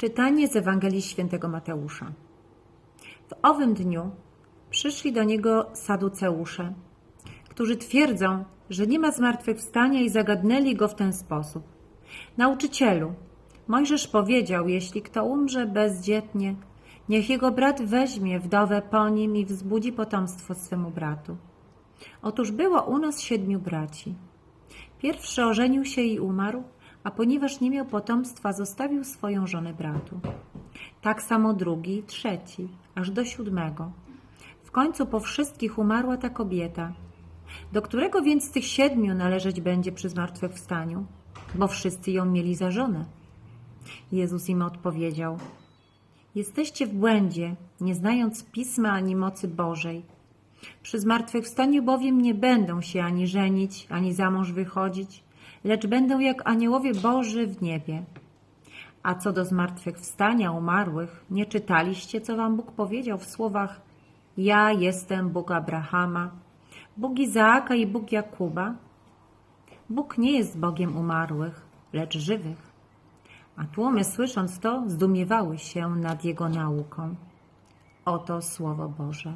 Czytanie z Ewangelii Świętego Mateusza. W owym dniu przyszli do niego saduceusze, którzy twierdzą, że nie ma zmartwychwstania i zagadnęli go w ten sposób. Nauczycielu, Mojżesz powiedział, jeśli kto umrze bezdzietnie, niech jego brat weźmie wdowę po nim i wzbudzi potomstwo swemu bratu. Otóż było u nas siedmiu braci. Pierwszy ożenił się i umarł, a ponieważ nie miał potomstwa, zostawił swoją żonę bratu. Tak samo drugi trzeci, aż do siódmego. W końcu po wszystkich umarła ta kobieta. Do którego więc z tych siedmiu należeć będzie przy zmartwychwstaniu? Bo wszyscy ją mieli za żonę. Jezus im odpowiedział: Jesteście w błędzie, nie znając pisma ani mocy Bożej. Przy zmartwychwstaniu bowiem nie będą się ani żenić, ani za mąż wychodzić, lecz będą jak aniołowie Boży w niebie. A co do zmartwychwstania umarłych, nie czytaliście, co wam Bóg powiedział w słowach Ja jestem Bóg Abrahama, Bóg Izaaka i Bóg Jakuba? Bóg nie jest Bogiem umarłych, lecz żywych. A tłumy słysząc to, zdumiewały się nad Jego nauką. Oto Słowo Boże.